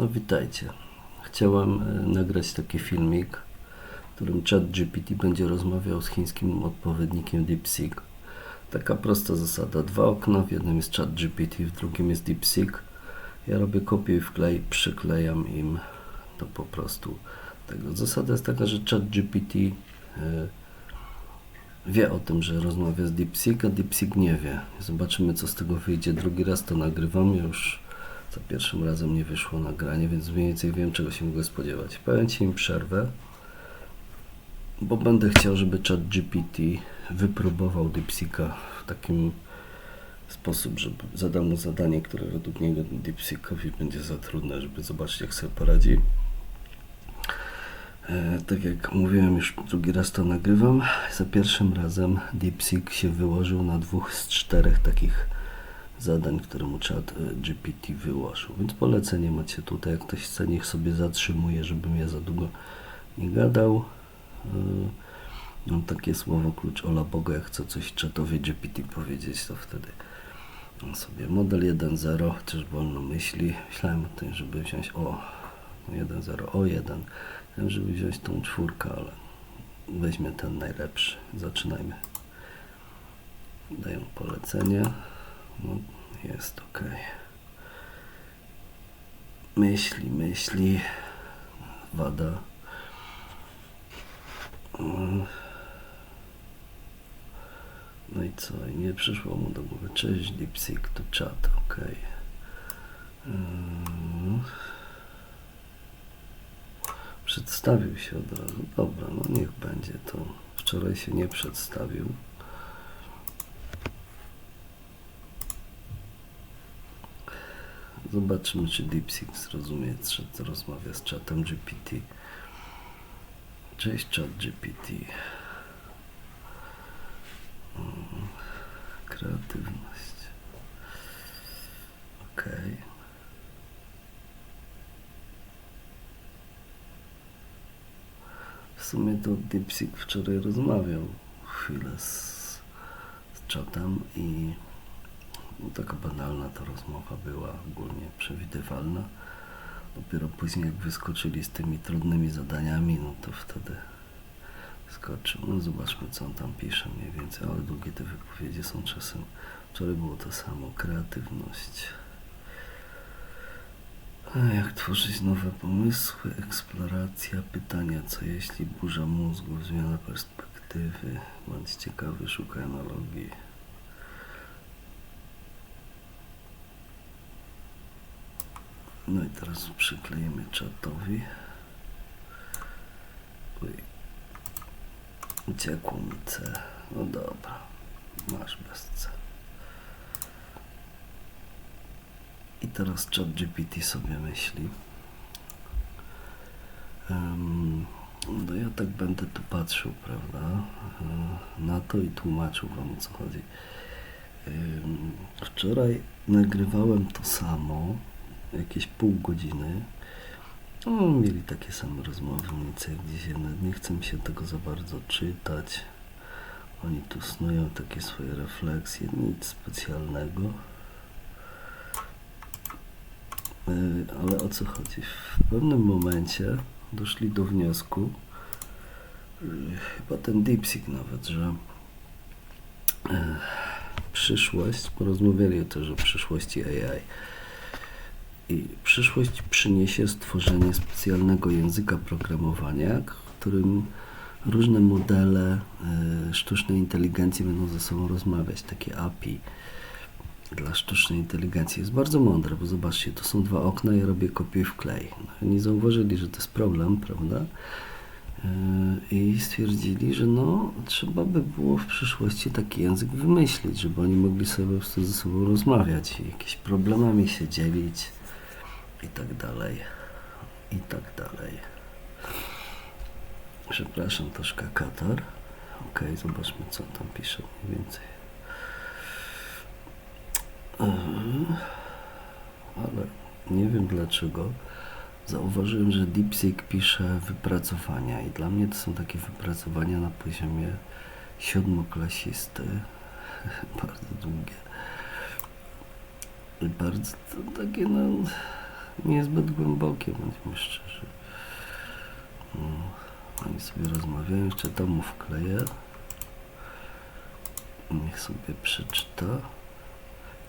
No witajcie. Chciałem e, nagrać taki filmik, w którym chat GPT będzie rozmawiał z chińskim odpowiednikiem DeepSeek. Taka prosta zasada. Dwa okna, w jednym jest chat GPT, w drugim jest DeepSeek. Ja robię kopię i wklej, przyklejam im to po prostu tego. Zasada jest taka, że chat GPT e, wie o tym, że rozmawia z DeepSeek, a DeepSeek nie wie. Zobaczymy, co z tego wyjdzie. Drugi raz to nagrywam już. Za pierwszym razem nie wyszło nagranie, więc mniej więcej wiem, czego się mogę spodziewać. Powiem Ci im przerwę, bo będę chciał, żeby chat GPT wypróbował DeepSeeka w takim sposób, że zadam mu zadanie, które według niego DeepSeekowi będzie za trudne, żeby zobaczyć, jak sobie poradzi. E, tak jak mówiłem, już drugi raz to nagrywam. Za pierwszym razem DeepSeek się wyłożył na dwóch z czterech takich zadań, które mu chat e, GPT wyłożył. Więc polecenie macie tutaj, jak ktoś chce, niech sobie zatrzymuje, żebym ja za długo nie gadał. E, Mam takie słowo klucz Ola Boga, jak chce coś czatowi GPT powiedzieć, to wtedy sobie model 1.0, chociaż wolno myśli. Myślałem o tym, żeby wziąć o 1.0, o 1. Chciałem, żeby wziąć tą czwórkę, ale weźmie ten najlepszy. Zaczynajmy. Daję polecenie. No, jest ok. Myśli, myśli. Wada. Mm. No i co? Nie przyszło mu do głowy. Cześć, DeepSeek, to czat, ok. Mm. Przedstawił się od razu. Dobra, no niech będzie to. Wczoraj się nie przedstawił. Zobaczymy, czy DeepSeek zrozumie, to rozmawia z czatem GPT. Cześć, chat GPT. Mm, Kreatywność. Ok. W sumie to DeepSeek wczoraj rozmawiał chwilę z, z czatem i taka banalna ta rozmowa była, ogólnie przewidywalna. Dopiero później jak wyskoczyli z tymi trudnymi zadaniami, no to wtedy skoczył. No zobaczmy co on tam pisze mniej więcej, ale długie te wypowiedzi są czasem. Wczoraj było to samo, kreatywność. Jak tworzyć nowe pomysły, eksploracja, pytania, co jeśli burza mózgu, zmiana perspektywy, bądź ciekawy, szukaj analogii. No i teraz przyklejemy czatowi. Uciekło mi C. No dobra. Masz bez C. I teraz chat GPT sobie myśli. Em, no ja tak będę tu patrzył, prawda, e, na to i tłumaczył wam o co chodzi. Em, Wczoraj nagrywałem to samo, jakieś pół godziny. No, mieli takie same rozmowy mniej więcej jak dzisiaj. Nawet nie chcę się tego za bardzo czytać. Oni tu snują takie swoje refleksje, nic specjalnego. Yy, Ale o co chodzi? W pewnym momencie doszli do wniosku, yy, chyba ten DeepSeek nawet, że yy, przyszłość, porozmawiali też o przyszłości AI, przyszłość przyniesie stworzenie specjalnego języka programowania, którym różne modele e, sztucznej inteligencji będą ze sobą rozmawiać. Takie API dla sztucznej inteligencji. Jest bardzo mądre, bo zobaczcie, to są dwa okna, ja robię kopiuj wklej. No, oni zauważyli, że to jest problem, prawda? E, I stwierdzili, że no, trzeba by było w przyszłości taki język wymyślić, żeby oni mogli sobie po prostu ze sobą rozmawiać i jakieś problemami się dzielić i tak dalej, i tak dalej. Przepraszam, troszkę katar. Ok, zobaczmy co tam pisze mniej więcej. Eee, Ale nie wiem dlaczego. Zauważyłem, że DeepSeek pisze wypracowania i dla mnie to są takie wypracowania na poziomie siódmoklasisty. Bardzo długie. I bardzo takie no niezbyt głębokie, bądźmy szczerzy. No, oni sobie rozmawiają, jeszcze to mu wkleję. Niech sobie przeczyta.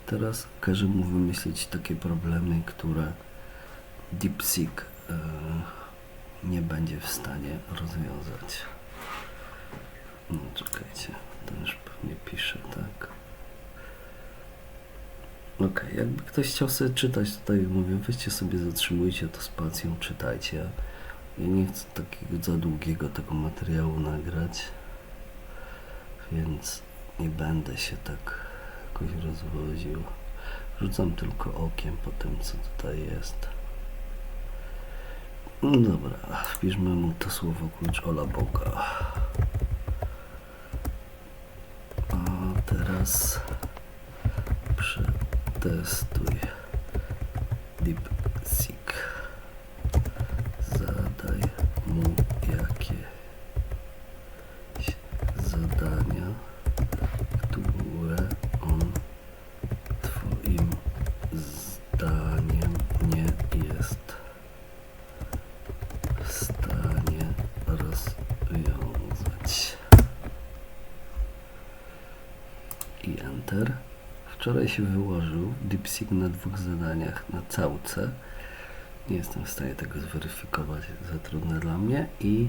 Teraz każę mu wymyślić takie problemy, które DeepSeek e, nie będzie w stanie rozwiązać. No czekajcie, to już pewnie pisze, tak. Okej, jakby ktoś chciał sobie czytać, tutaj mówię, weźcie sobie, zatrzymujcie to spacją, czytajcie. Ja nie chcę takiego za długiego tego materiału nagrać, więc nie będę się tak jakoś rozwoził. Rzucam tylko okiem po tym, co tutaj jest. No dobra, wpiszmy mu to słowo klucz Ola Boga. A teraz przetestuj DeepSeek. Zadaj mu jakieś zadania, które on twoim zdaniem nie jest w stanie rozwiązać. I Enter. Wczoraj się wyłożył DeepSeek na dwóch zadaniach na całce. Nie jestem w stanie tego zweryfikować, za trudne dla mnie. I,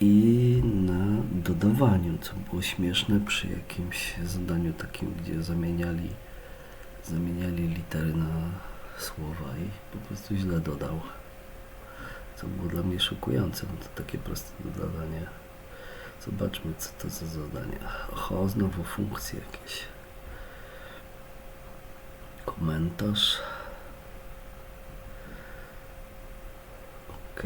i na dodawaniu, co było śmieszne przy jakimś zadaniu takim, gdzie zamieniali, zamieniali litery na słowa i po prostu źle dodał. Co było dla mnie szokujące, bo to takie proste dodawanie. Zobaczmy, co to za zadanie. Oho, znowu funkcje jakieś. Komentarz. Ok.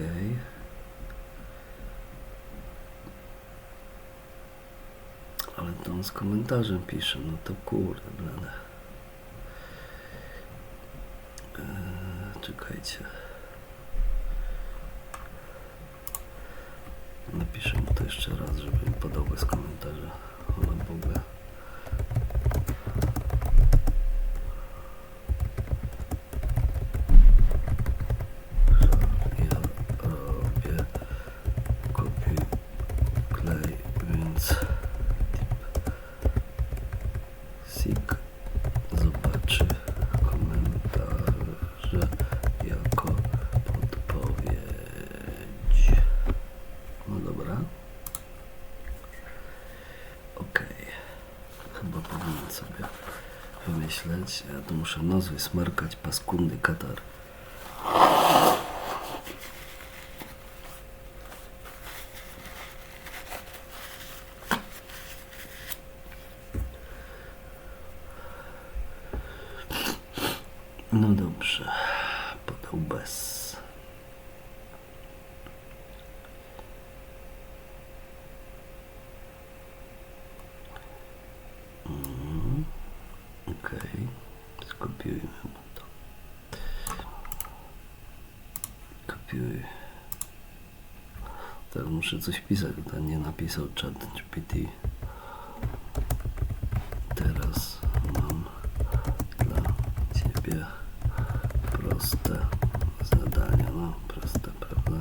Ale to on z komentarzem pisze, no to kurde, blade. Eee, czekajcie. Napiszę mu to jeszcze raz, żeby mi podał bez komentarza. Ola Boga. Ja robię kopiuj, klej, więc Sik zobaczy komentarze jako podpowiedź. No dobra. Okej. Chyba powinien sobie wymyśleć. Ja tu muszę nos wysmarkać, paskundy katar. No dobrze. Podał bez. Mhm. Okej. Skopiujmy mu to. Kopiuj. Teraz muszę coś pisać, bo nie napisał chat GPT. Teraz mam dla ciebie proste zadania. No, proste, prawda?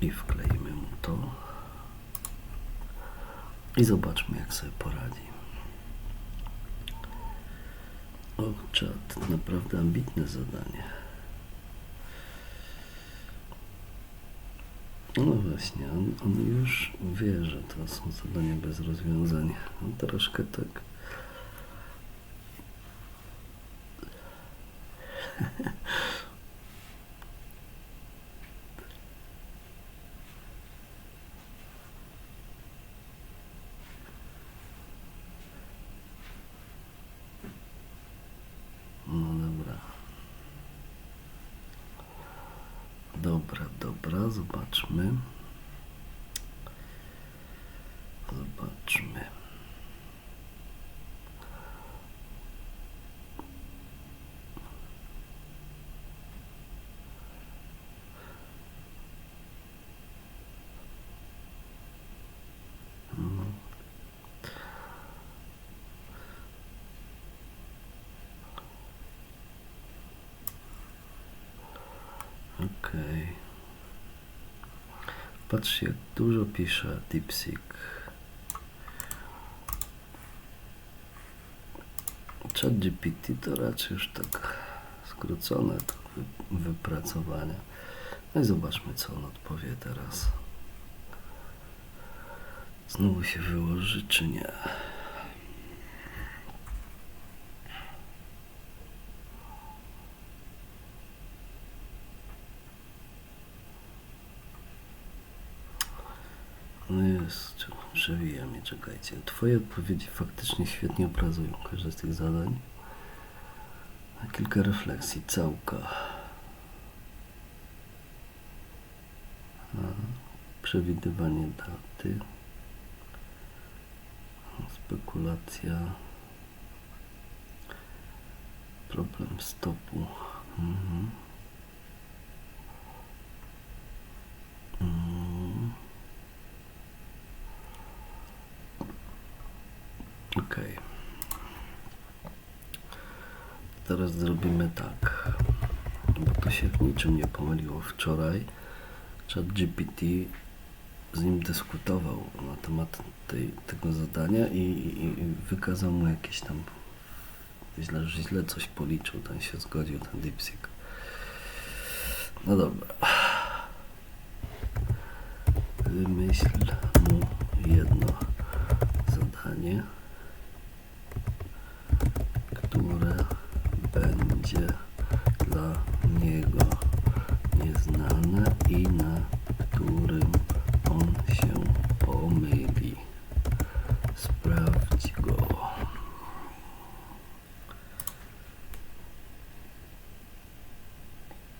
I wkleimy mu to. I zobaczmy, jak sobie poradzi. O, czat, naprawdę ambitne zadanie. No właśnie, on, on już wie, że to są zadania bez rozwiązań. On troszkę tak. No. Dobra, dobra, zobaczmy. zobaczmy. Okej. Okay. Jak dużo pisze DeepSeek. ChatGPT to raczej już tak skrócone wypracowania. No i zobaczmy, co on odpowie teraz. Znowu się wyłoży, czy nie? No jest, czekaj, przewija mnie, czekajcie. Twoje odpowiedzi faktycznie świetnie obrazują każde z tych zadań. Kilka refleksji, całka. Przewidywanie daty. Spekulacja. Problem stopu. Mhm. Okej. Teraz zrobimy tak. Bo to się niczym nie pomyliło wczoraj. ChatGPT z nim dyskutował na temat tej, tego zadania i, i, i wykazał mu jakieś tam źle, źle coś policzył, ten się zgodził, ten DeepSeek. No dobra. Wymyśl mu jedno zadanie, które będzie dla niego nieznane i na którym on się pomyli. Sprawdź go.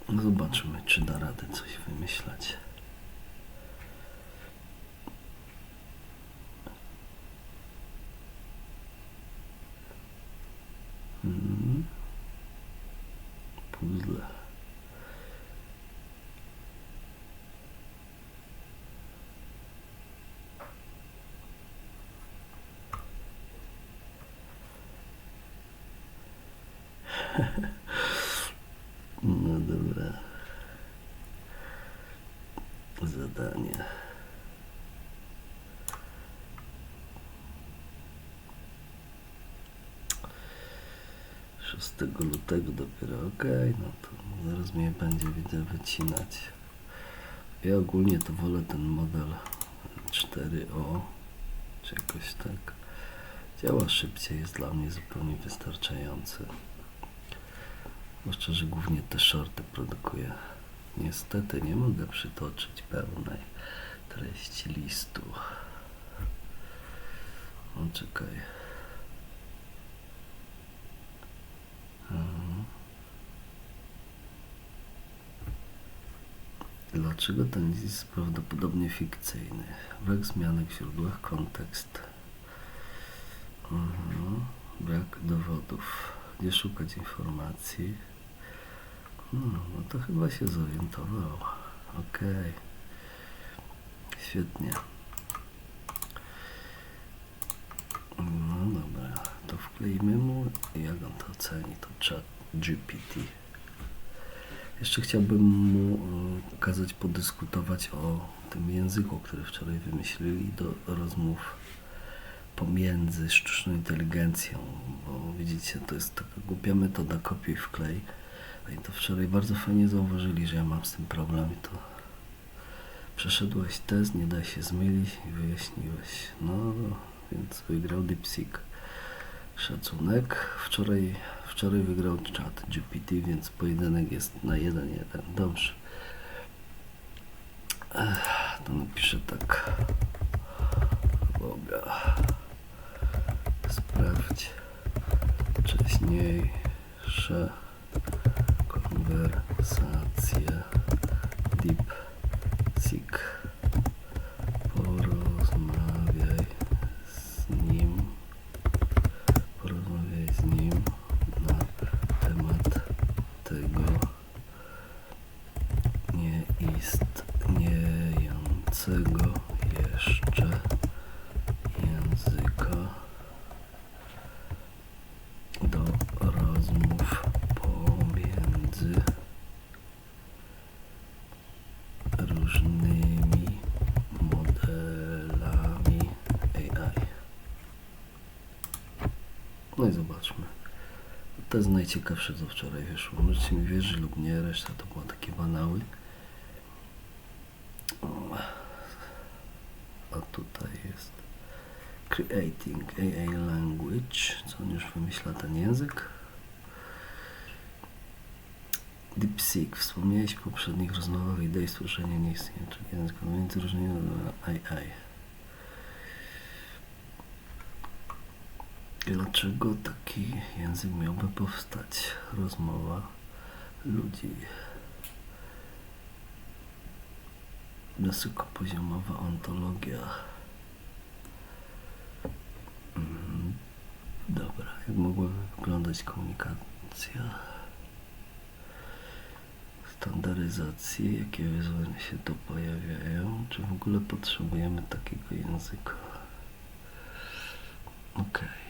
No Zobaczymy, czy da radę coś wymyślać. Mhm. Puzzle. No dobra. Zadanie. Szóstego lutego dopiero, okej, no to zaraz mnie będzie widzę wycinać. Ja ogólnie to wolę ten model 4O, czy jakoś tak. Działa szybciej, jest dla mnie zupełnie wystarczający. Zwłaszcza, że głównie te shorty produkuję. Niestety nie mogę przytoczyć pełnej treści listu. O, czekaj. Mhm. Dlaczego ten list jest prawdopodobnie fikcyjny? Brak zmianek w źródłach, kontekst. Mhm. Brak dowodów. Gdzie szukać informacji? No, to chyba się zorientował. Okej. Świetnie. No dobra, to wkleimy mu. Jak on to oceni? To chat GPT. Jeszcze chciałbym mu e, kazać podyskutować o tym języku, który wczoraj wymyślili do rozmów pomiędzy sztuczną inteligencją, bo widzicie, to jest taka głupia metoda kopiuj wklej. Oni to wczoraj bardzo fajnie zauważyli, że ja mam z tym problem i to przeszedłeś test, nie da się zmylić i wyjaśniłeś. No, więc wygrał DeepSeek. Szacunek. Wczoraj, wczoraj wygrał chat GPT, więc pojedynek jest na 1-1. Dobrze. Ech, to napiszę tak. Boga. Sprawdź wcześniejsze konwersacje DeepSeek. Porozmawiaj z nim. Porozmawiaj z nim na temat tego nieistniejącego jeszcze języka do rozmów pomiędzy różnymi modelami AI. No i zobaczmy. To jest najciekawsze, co wczoraj wyszło. Możecie mi wierzyć lub nie, reszta to były takie banały. A tutaj jest Creating AI Language. Co on już wymyśla ten język? DeepSeek. Wspomniałeś w poprzednich rozmowach idei stworzenia nieistniejącego języka między różnymi AI. Dlaczego taki język miałby powstać? Rozmowa ludzi. Wysokopoziomowa ontologia. Mhm. Dobra, jak mogłaby wyglądać komunikacja? Standaryzacji, jakie wyzwania się tu pojawiają? Czy w ogóle potrzebujemy takiego języka? Okej.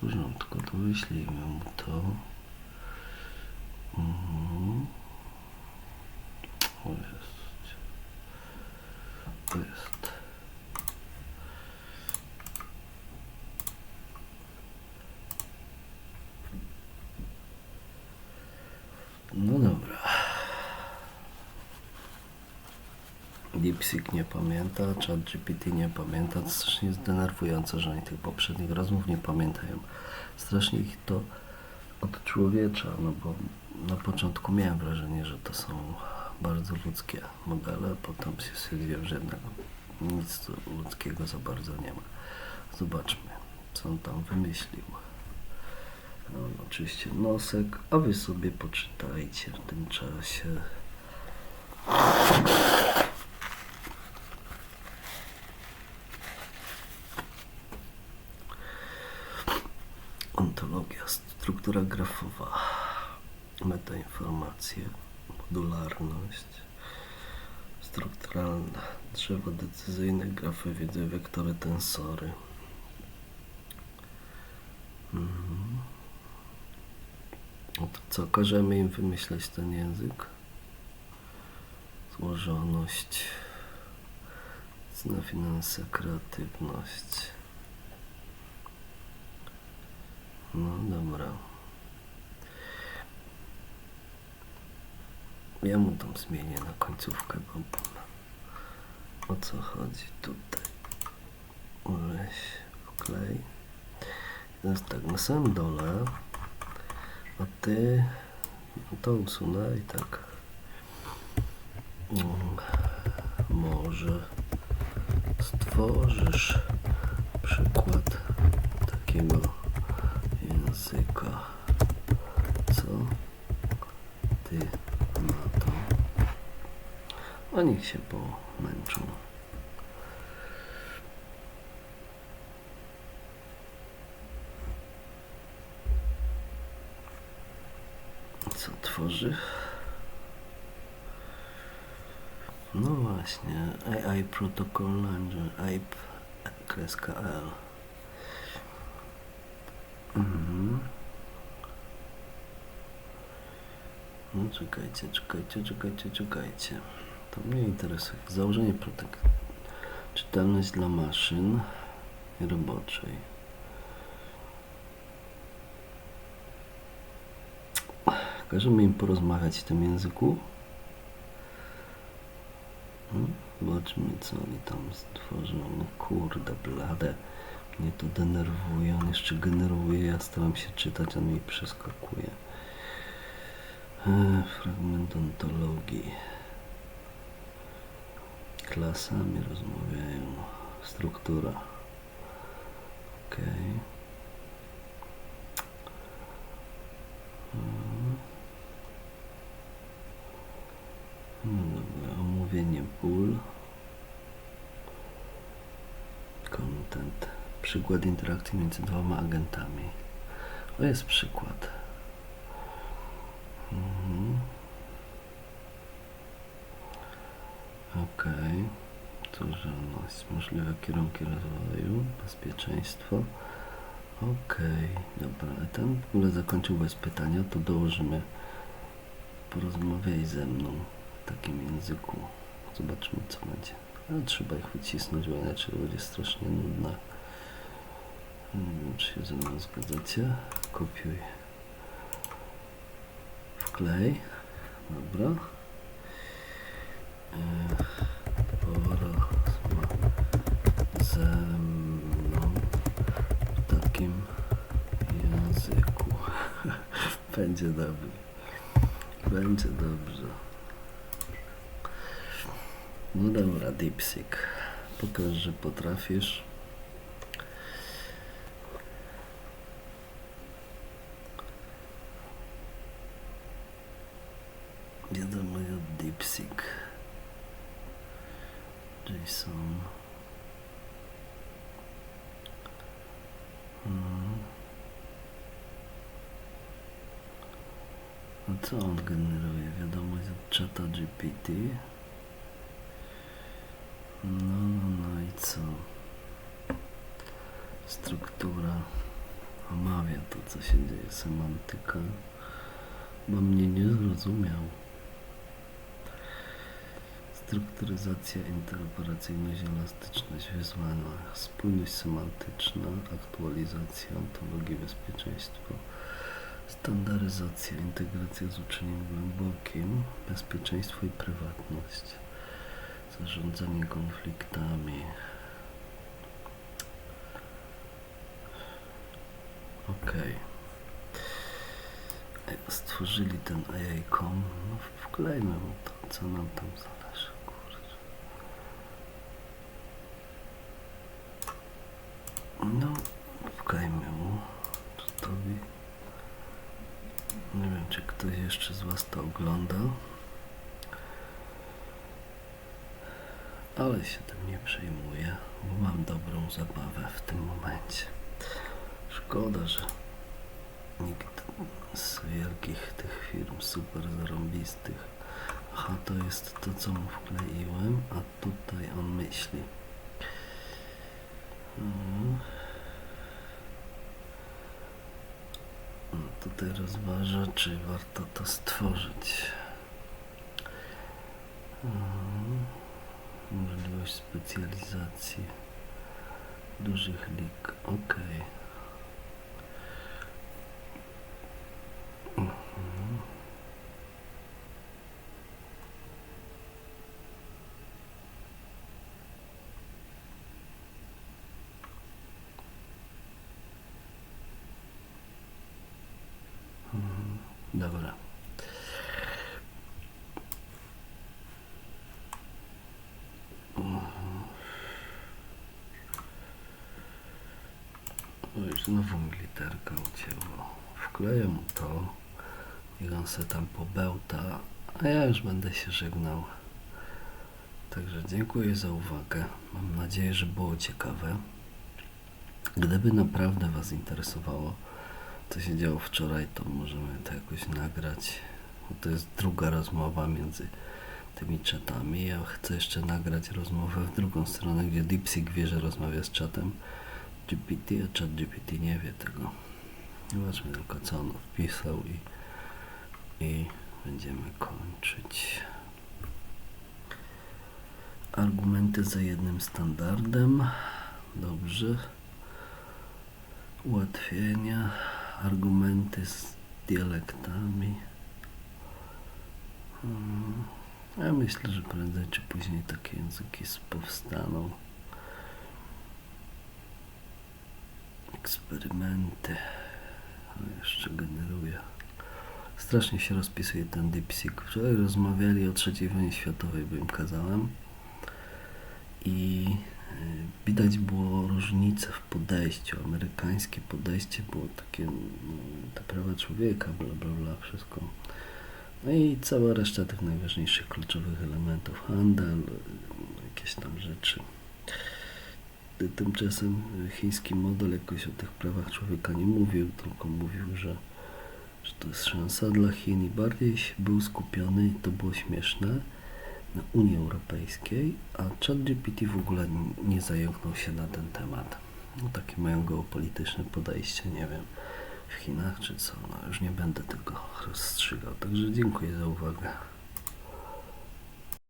Porządku, to wyślijmy mu to. Mhm. O jest. To jest. DeepSeek nie pamięta, ChatGPT nie pamięta. To strasznie jest denerwujące, że oni tych poprzednich rozmów nie pamiętają. Strasznie ich to odczłowiecza, no bo na początku miałem wrażenie, że to są bardzo ludzkie modele, potem się stwierdziłem, że jednak nic ludzkiego za bardzo nie ma. Zobaczmy, co on tam wymyślił. No, oczywiście nosek, a wy sobie poczytajcie w tym czasie. Ontologia, struktura grafowa, metainformacje, modularność, strukturalne, drzewo decyzyjne, grafy wiedzy, wektory, tensory. Mhm. No to co, każemy im wymyśleć ten język? Złożoność, cena finanse, kreatywność. No dobra. Ja mu tam zmienię na końcówkę, bo o co chodzi tutaj? Weź, wklej. Teraz tak, na samym dole, a ty to usunę i tak. Mm, Może stworzysz przykład takiego języka. Co ty na to? A niech się pomęczą. Co tworzy? No właśnie, AI Protocol Launcher, AIP kreska L. Mhm. No czekajcie, czekajcie, czekajcie, czekajcie. To mnie interesuje. Założenie protek. Czytelność dla maszyn roboczej. Każemy im porozmawiać w tym języku. Hmm? Zobaczmy, co oni tam stworzą. No kurde, blade. Mnie to denerwuje. On jeszcze generuje. Ja staram się czytać, on mi przeskakuje. E, fragment ontologii. Klasami rozmawiają. Struktura. Okej. Mhm. No dobra, omówienie pól. Content. Przykład interakcji między dwoma agentami. To jest przykład. Mhm. Okej. Tworzalność. Możliwe kierunki rozwoju. Bezpieczeństwo. Okej. Dobra. Ten w ogóle zakończył bez pytania. To dołożymy porozmawiaj ze mną w takim języku. Zobaczymy co będzie. Ale trzeba ich wycisnąć, bo inaczej będzie strasznie nudne. Nie wiem, czy się ze mną zgadzacie. Kopiuj. Wklej. Dobra. E, porozma ze mną w takim języku. Będzie dobrze. Będzie dobrze. No dobra, Dipsik. Pokaż, że potrafisz. Wiadomo od Dipsik. Jason. Mhm. A co on generuje? Wiadomość od No, no, no i co? Struktura omawia to, co się dzieje, semantyka. Bo mnie nie zrozumiał. Strukturyzacja, interoperacyjność, elastyczność wyzwania, spójność semantyczna, aktualizacja, ontologii, bezpieczeństwo, standaryzacja, integracja z uczeniem głębokim, bezpieczeństwo i prywatność, zarządzanie konfliktami. Okej. Stworzyli ten AI.com, no wklejmy mu to, co nam tam zależy, kurczę. No, wklejmy mu, Tobi. Nie wiem, czy ktoś jeszcze z Was to ogląda. Ale się tym nie przejmuję, bo mam dobrą zabawę w tym momencie. Szkoda, że nikt z wielkich tych firm super zarąbistych. Aha, to jest to, co mu wkleiłem, a tutaj on myśli. Mhm. Tutaj rozważa, czy warto to stworzyć. Możliwość specjalizacji dużych lig. Ok. Mhm. Dobra. Oj, znowu mi literka ucięła. Wkleję mu to. Niech on se tam pobełta. A ja już będę się żegnał. Także dziękuję za uwagę. Mam nadzieję, że było ciekawe. Gdyby naprawdę Was interesowało, co się działo wczoraj, to możemy to jakoś nagrać. To jest druga rozmowa między tymi czatami. Ja chcę jeszcze nagrać rozmowę w drugą stronę, gdzie DeepSeek wie, że rozmawia z czatem GPT, a czat GPT nie wie tego. Zobaczmy tylko, co on wpisał i, i będziemy kończyć. Argumenty za jednym standardem. Dobrze. Ułatwienia. Argumenty z dialektami. Hmm. Ja myślę, że prędzej czy później takie języki powstaną. Eksperymenty. Jeszcze generuje. Strasznie się rozpisuje ten DeepSeek. Wczoraj rozmawiali o III wojnie światowej, bo im kazałem. I widać było różnicę w podejściu. Amerykańskie podejście było takie, no, te prawa człowieka, bla bla bla, wszystko. No i cała reszta tych najważniejszych kluczowych elementów, handel, jakieś tam rzeczy. Ty- Tymczasem chiński model jakoś o tych prawach człowieka nie mówił, tylko mówił, że, że to jest szansa dla Chin i bardziej był skupiony, i to było śmieszne, Unii Europejskiej, a ChatGPT w ogóle nie zająknął się na ten temat. No takie mają geopolityczne podejście, nie wiem. w Chinach czy co. No już nie będę tego rozstrzygał. Także dziękuję za uwagę.